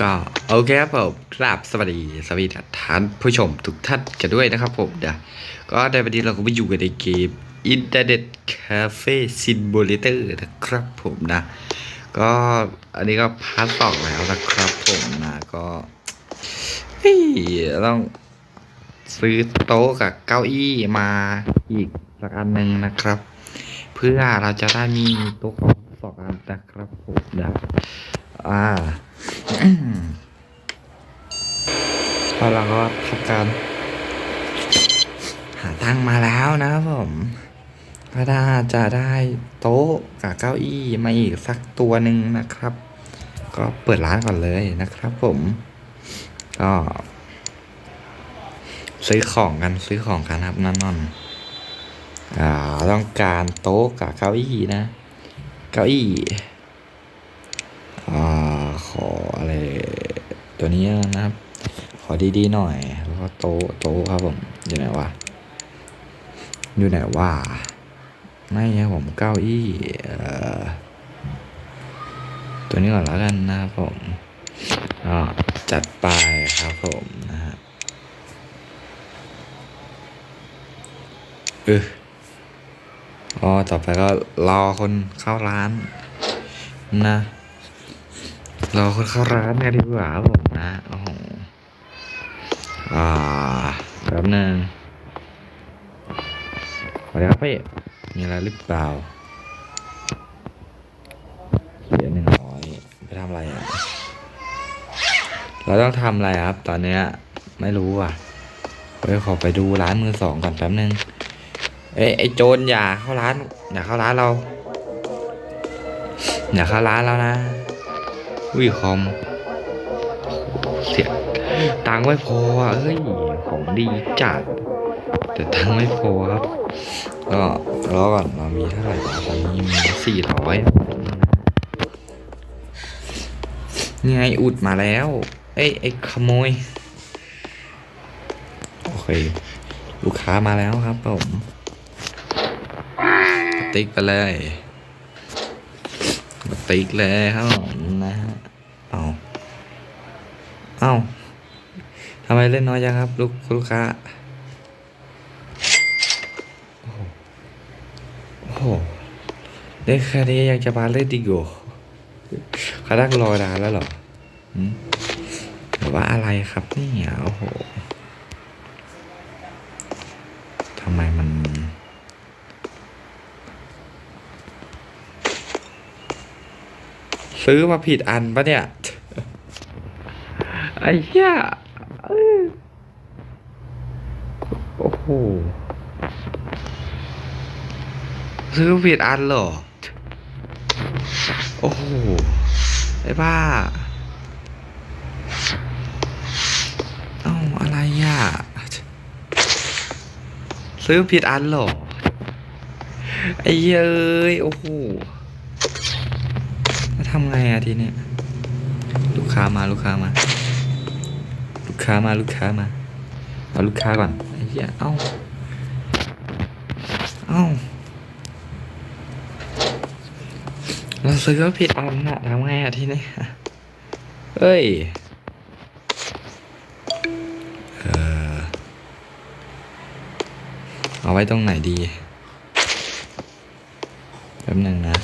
ก็โอเคครับผมกราบสวัสดีสวัสดีท่านผู้ชมทุกท่านกันด้วยนะครับผมเดี๋ยวก็ในวันนี้เราก็มาอยู่กันในเกม Internet Cafe Simulator นะครับผมนะ ก็อันนี้ก็พาร์ทสองแล้วนะครับผมนะก็ต้องซื้อโต๊ะกับเก้าอี้มาอีกสักอันหนึ่งนะครับ เพื่อเราจะได้มีโต๊ะของ สองอันนะครับผมนะอ่าพอเราก็ทำการ หาตั้งมาแล้วนะครับผมก็น่าจะได้โต๊ะกับเก้าอี้มาอีกสักตัวหนึ่งนะครับ ก็เปิดร้านก่อนเลยนะครับผม ก็ ซื้อของกันซื้อของกันครับนั่นนอนอ่าต้องการโต๊ะกับเก้าอี้นะ เก้าอี้อ่าขออะไรตัวนี้นะครับ ขอดีๆหน่อย แล้วก็โต๊ะโต๊ะครับผม อยู่ไหนวะ อยู่ไหนวะ ไม่ครับผมเก้าอี้เอ่อตัวนี้ก่อนแล้วกันนะครับผมก็จัดไปครับผมนะฮะเออ อ๋อต่อไปก็รอคนเข้าร้าน นะรอคนเข้าร้านกันดีกว่าผมนะโอ้โหอ่าแป๊บนึงสวัสดีครับพี่มีอะไรหรือเปล่าเสียหนึ่งร้อยไปทำอะไรอะ เราต้องทำอะไรครับ ตอนเนี้ย ไม่รู้อะไปขอไปดูร้านมือสองก่อนแป๊บนึง เอ้ยไอโจรอย่าเข้าร้านอย่าเข้าร้านเราอย่าเข้าร้านเรานะวิคอมเสียตังไม่พอเอ้ยของดีจัดแต่ตังไม่พอครับก็รอก่อนเรามีเท่าไหร่ตอนนี้มีสี่ร้อยนี่ไงอุดมาแล้ว เอ้ยไอ้ขโมย โอเค ลูกค้ามาแล้วครับผม ติ๊กไปเลยกระติ๊กเลยครับผมนะฮะเอาเอาทำไมเล่นน้อยจังครับ ลูกลูกค้าโอ้โหเล่นแค่นี้ยังจะมาเล่นดิโกเขาดักรอนานแล้วหรอหรือว่าอะไรครับนี่โอ้โหทำไมมัน ซื้อมาผิดอันปะเนี่ย ไอ้เหี้ยโอ้โห ซื้อผิดอันเหรอ โอ้โห ไอ้บ้า เอ้า อะไรอะ ซื้อผิดอันเหรอ ไอ้เย้ย โอ้โห แล้วทำไงอะทีเนี้ยลูกค้ามาลูกค้ามา ลูกค้ามาลูกค้ามาเอาลูกค้าก่อนไอ้เหี้ยเอ้าเอ้าเราซื้อมาผิดอันอะทำไงอะทีนี้เอ้ยเออเอาไว้ตรงไหนดีแป๊บนึงนะ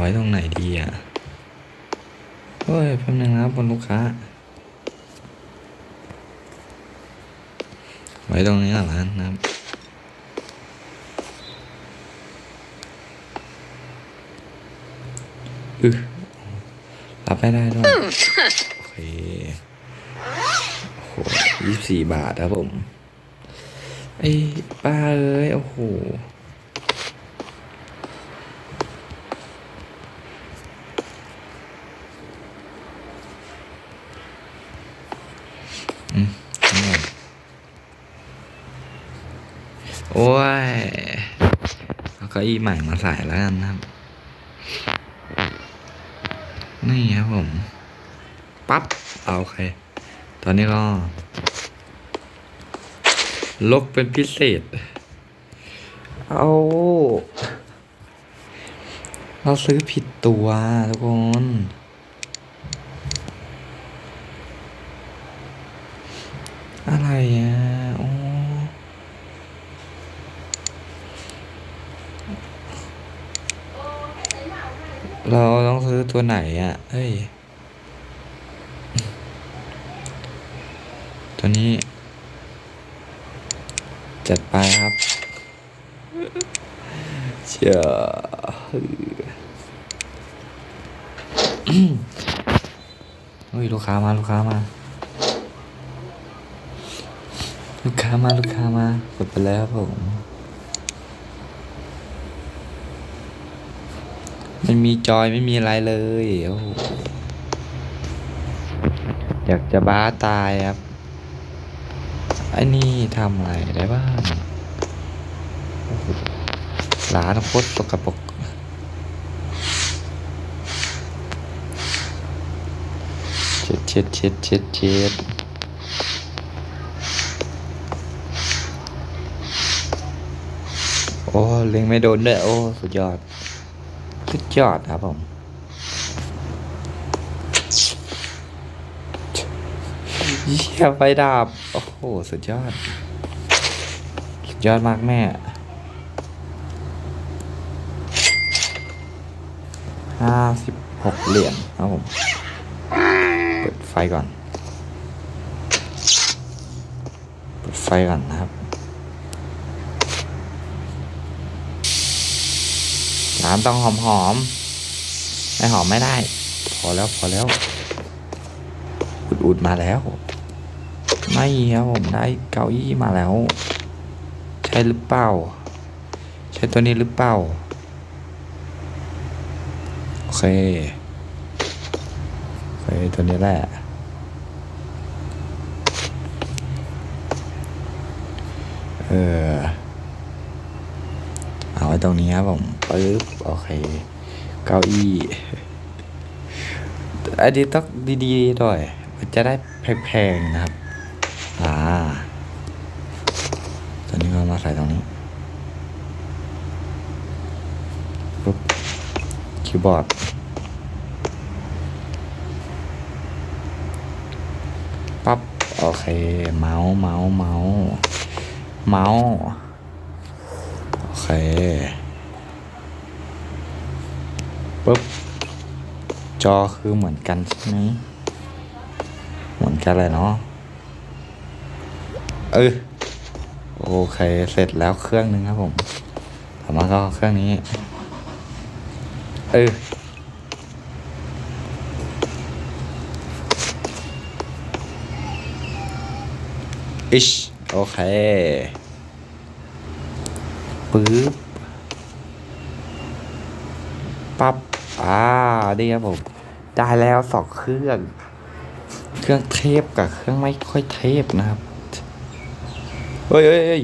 ไว้ตรงไหนดีอะเฮ้ยแป๊บหนึงนะครับคุณลูกค้า ไว้ตรงนี้ก่อนแล้วนะครับอือรับไม่ได้ด้วยโอเคโอ้โหยี่สิบสี่บาทครับผมไอ้ป้าเอ้ย โอ้โห อืมทั้งหมด โอ้ยเอาเก้าอี้ใหม่มาใส่แล้วกันนะครับ นี่ครับผม ปั๊บ เอาโอเค ตอนนี้ก็ ลกเป็นพิเศษ เอาเราซื้อผิดตัวทุกคน อะไรอะโอ้ เราต้องซื้อตัวไหนอะ เฮ้ย ตัวนี้ จัดไปครับเชื่อเฮ้ย ลูกค้ามา ลูกค้ามา ลูกค้ามา ลูกค้ามา กดไปแล้วครับผม ไม่มีจอยไม่มีอะไรเลยโอ้โหอยากจะบ้าตายครับไอ้นี่ทำอะไรได้บ้างหร้านโคตรสกปรกเช็ดเช็ดเช็ดเช็ดเช็ดโอ้เล็งไม่โดนด้วยโอ้ สุดยอด ยอดครับผมเยี่ยไฟดับ โอ้โห สุดยอด สุดยอดมากแม่ ห้าสิบหกเหรียญครับผม เปิดไฟก่อน เปิดไฟก่อนนะครับานต้องหอมหอมๆไม่หอมไม่ได้ พอแล้วพอแล้ว อุดอุดๆมาแล้ว ไม่ครับผมได้เก้าอี้มาแล้ว ใช่หรือเปล่า ใช่ตัวนี้หรือเปล่า โอเคโอเคตัวนี้แหละเออเอาไว้ ตรงนี้ครับผมปึ๊บโอเค เก้าอี้อันนี้ต้องดีๆด้วย มันจะได้แพงๆนะครับ อ่าตอนนี้เรามาใส่ตรงนี้ปุ๊บคีย์บอร์ดปั๊บโอเค เมาส์เมาส์เมาส์เมาส์ ปุ๊บ จอคือเหมือนกันใช่ไหมเหมือนกันเลยเนาะเออโอเค เสร็จแล้วเครื่องหนึงครับผมต่อมาก็เครื่องนี้ เอออิชโอเค ปึ๊บปั๊บอ่านี่ครับผม ได้แล้วสองเครื่อง เครื่องเทพกับเครื่องไม่ค่อยเทพนะครับเฮ้ยเฮ้ย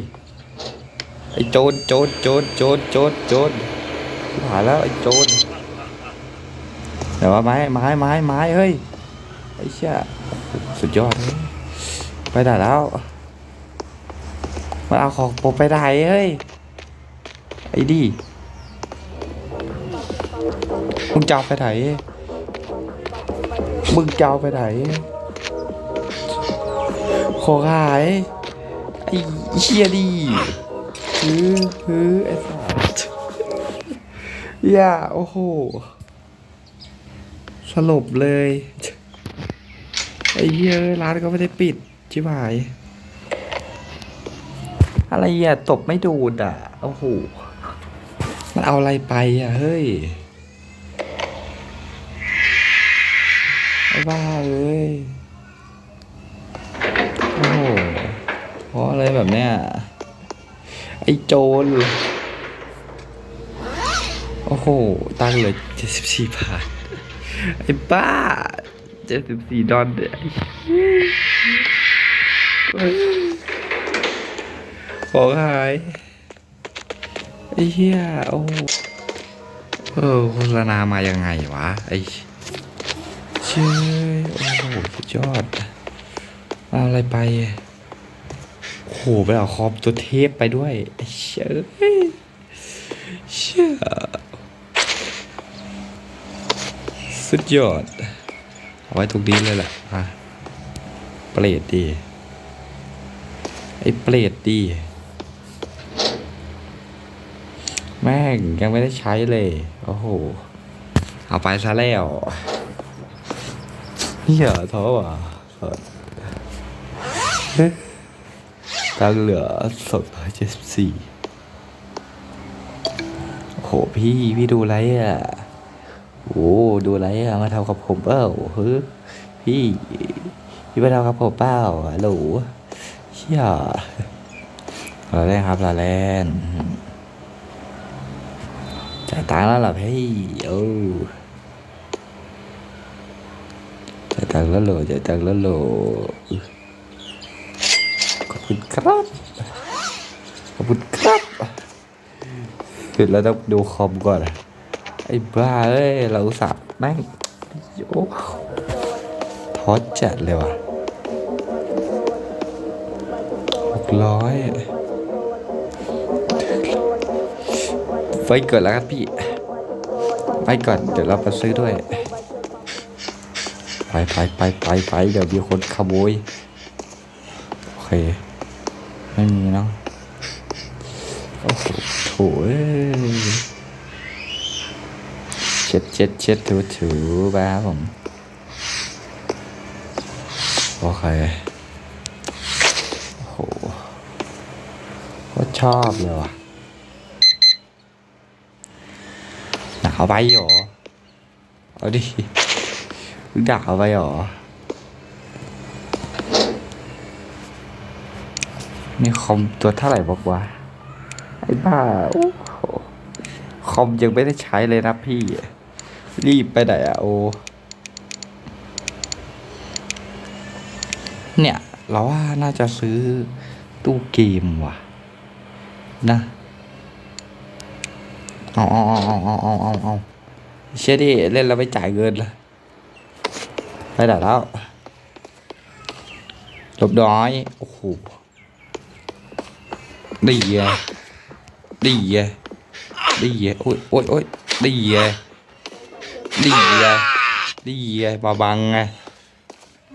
ไอโจรโจรโจรโจรโจรโจรผ่านแล้วไอโจรเดี๋ยวว่าไม้ไม้ไม้ไม้เฮ้ยไอ้เชี่ยสุดยอดเลยไปไหนแล้วมันเอาของผมไปไหนเฮ้ย ไอ้ดิมึงจะเอาไปไหนมึงจะเอาไปไหนของหายไอ้เชียดีฮือฮือไอ้สัสอย่าโอ้โห สลบเลย ไอ้เหี้ยร้านก็ไม่ได้ปิด ชิบหาย อะไรอะ ตบไม่ดูดอะ โอ้โห เอาอะไรไปอะ เฮ้ยไอ้บ้าเอ้ยโอ้โหเพราะอะไรแบบเนี้ยไอ้โจรโอ้โห ตังเหลือเจ็ดสิบสี่บาท ไอ้บ้าเจ็ดสิบสี่ดอลเนี่ยของหาย ไอ้เหี้ยโอ้โหเออโฆษณามายังไงวะไอ้เชื่อโอ้โหสุดยอดเอาอะไรไปโอ้โหไปเอาคอมตัวเทพไปด้วยไอ้เชื่อเชื่อสุดยอดเอาไว้ทุกนี้เลยแหละอะเปรตดีไอ้เปรตดี แม่งยังไม่ได้ใช้เลย โอ้โห เอาไปซะแล้วเหี้ยท้อว่ะเฮ้ยตังเหลือสองร้อยเจ็ดสิบสี่โหพี่ พี่ดูไรอะโอ้ดูไรอะ มาทำกับผมเปล่าเฮ้ยพี่ พี่มาทำกับผมเปล่าฮัลโหลเชี่ยเราเล่นครับเราเล่น จ่ายตังค์แล้วเหรอพี่โอ้จ่ายตังค์แล้วเหรอจ่ายตังค์แล้วเหรอขอบคุณครับขอบคุณครับเดี๋ยวเราต้องดูคอมก่อนไอ้บ้าเอ้ยเราอุตสับแม่งโอ้ท้อจัดเลยว่ะหกร้อย ไว้ก่อนแล้วครับพี่ ไปก่อน เดี๋ยวเราไปซื้อด้วย ไปไปไปไปไปเดี๋ยวมีคนขโมย โอเค ไม่มีเนาะ โอ้โหโถเอ้ยเช็ดเช็ดเช็ดถูถูบ้าผม โอเค โอ้โหก็ชอบเลยว่ะ หนาไปหรอ เอาดิมึงด่าไปหรอ นี่คอมตัวเท่าไหร่บอกว่า ไอ้บ้าโอ้โหคอมยังไม่ได้ใช้เลยนะพี่ รีบไปไหนอะโอ เนี่ย เราว่าน่าจะซื้อตู้เกมว่ะ นะ เอาเอาเอาเอาเอาเอาเอาเอาเชื่ยดิเล่นแล้วไม่จ่ายเงินละไปไหนแล้วลบด้อย โอ้โห ดีอะดีอะดีอะโอ้ยโอ้ยโอ้ยดีอะดีอะดีอะมาบังไง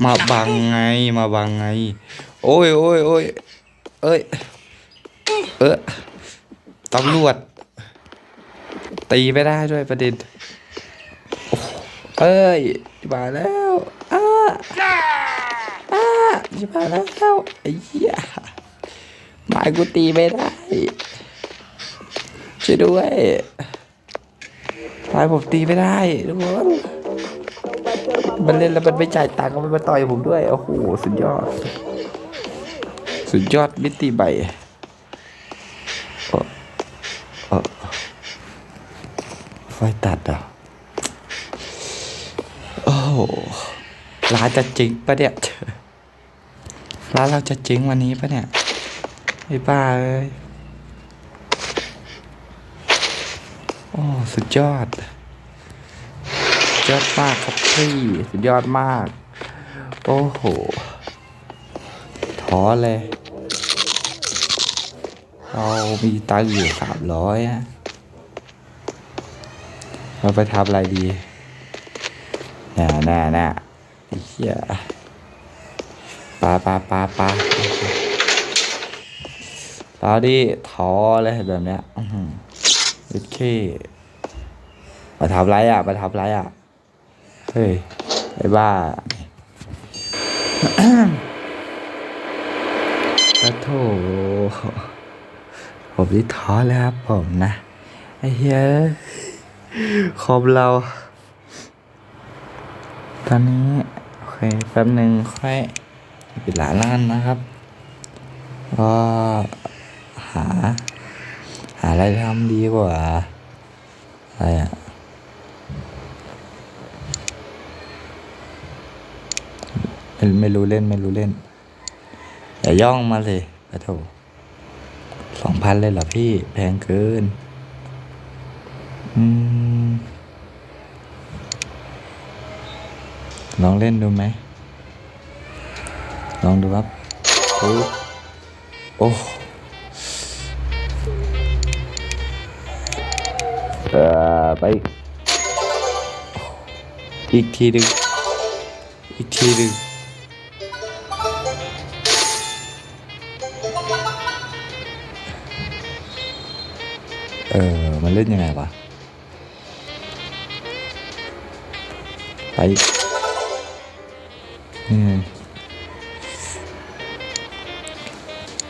มาบังไง มาบังไง โอ้ยโอ้ยโอ้ยเอ้ย เออตำรวจ ตีไม่ได้ด้วยประเด็นโอ้โหเอ้ยมาแล้วอ้าอ้าจะมาแล้วไอ้เหี้ยหมายกูตีไม่ได้ช่วยด้วยทายผมตีไม่ได้ทุกคนมันเล่นแล้วมันไม่จ่ายตังค์มันมาต่อยผมด้วย โอ้โห สุดยอด สุดยอดมิติใบอ่อเอ่อ ไฟตัดอะ โอ้โหร้านจะจริงปะเนี่ยร้านเราจะจริงวันนี้ปะเนี่ยไอ้บ้าเอ้ยโอ้สุดยอดยอดมากครับพี่สุดยอดมาก โอ้โหท้อเลย เรามีตังอยู่สามร้อยอะ เราไปทำอะไรดีน่าน่าน่าเหี้ยปาปาปาปาเราดิท้อเลยแบบเนี้ยโอเคมาทำไรอะมาทำไรอะ เฮ้ย ไอ้บ้าปะโถผมนี่ท้อแล้วครับผมนะ ไอ้เหี้ย คอมเรา ตอนนี้ โอเค แป๊บหนึ่งค่อยปิดร้านแล้วกันนะครับ ก็หา หาอะไรทำดีกว่า อะไรอะไม่รู้เล่นไม่รู้เล่น อย่าย่องมาเลยปะโถสองพันเลยเหรอพี่ แพงเกิน ลองเล่นดูไหม ลองดูครับโอ้โอ้เออไป อีกทีหนึ่งอีกทีหนึ่งเออ มันเล่นยังไงวะ ไปอีกอืม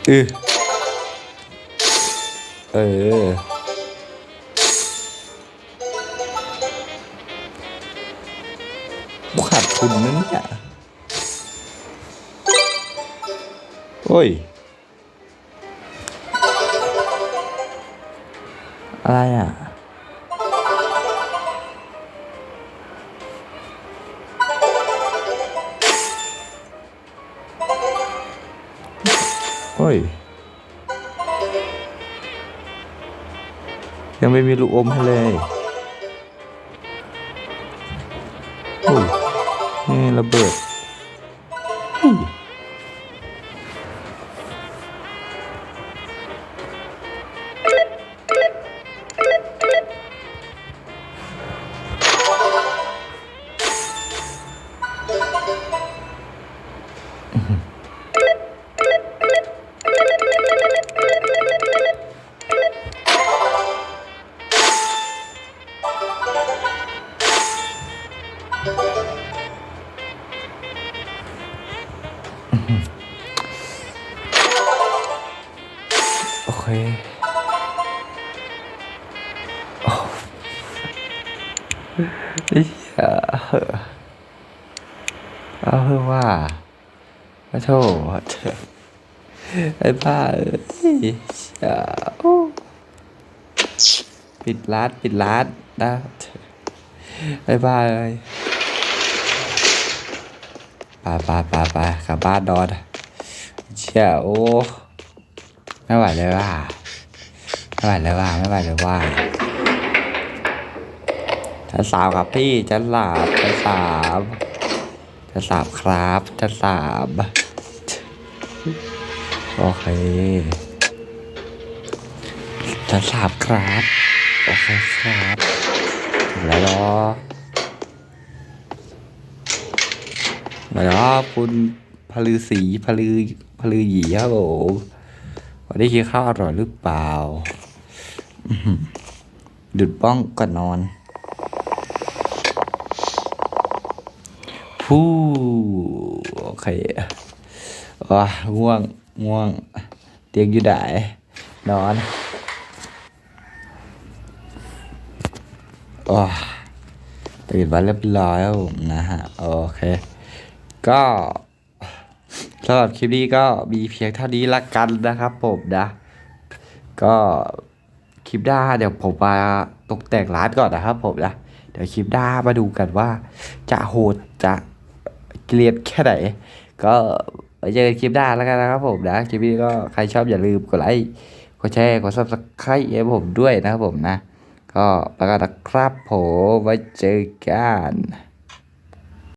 เออเออ ขาดทุนนั่นเนี่ย โอ้ย อะไรอะ ยยังไม่มีลูกอมให้เลยโอ้ยนี่ระเบิด เอาเพื่อว่าขอโทษไอ้บ้าเอ้ยเชี่ยโอ้ปิดร้านปิดร้านนะไอ้บ้าเลยปไปไปไปกลับบ้านนอนเชี่ยโอ้ไม่ไหวเลยว่าไม่ไหวเลยว่าไม่ไหวเลยว่าชั้นสามครับพี่ชั้นสามชั้นสาม ชั้นสามครับชั้นสามโอเคชั้นสามครับโอเคครับแล้วเหรอมาแล้วคุณพลือสีพลือพลือหยีครับผมวันนี้กินข้าวอร่อยหรือเปล่าดุดบ้องก่อนนอน ฟูโอเคว้าง่วงง่วง เตียงอยู่ไหนนอนโอ้ตื่นมาเรียบร้อยแล้วผมนะฮะ โอเค ก็สำหรับคลิปนี้ก็มีเพียงเท่านี้ละกันนะครับผมนะ ก็คลิปหน้าเดี๋ยวผมมาตกแต่งร้านก่อนนะครับผมนะ เดี๋ยวคลิปหน้ามาดูกันว่าจะโหดจะ เกลียดแค่ไหน ก็ไปเจอกันคลิปหน้าแล้วกันนะครับผมนะคลิปนี้ก็ใครชอบอย่าลืมกดไลค์กดแชร์กด subscribe ให้ผมด้วยนะครับผมนะ ก็แล้วกันนะครับผมไว้เจอกัน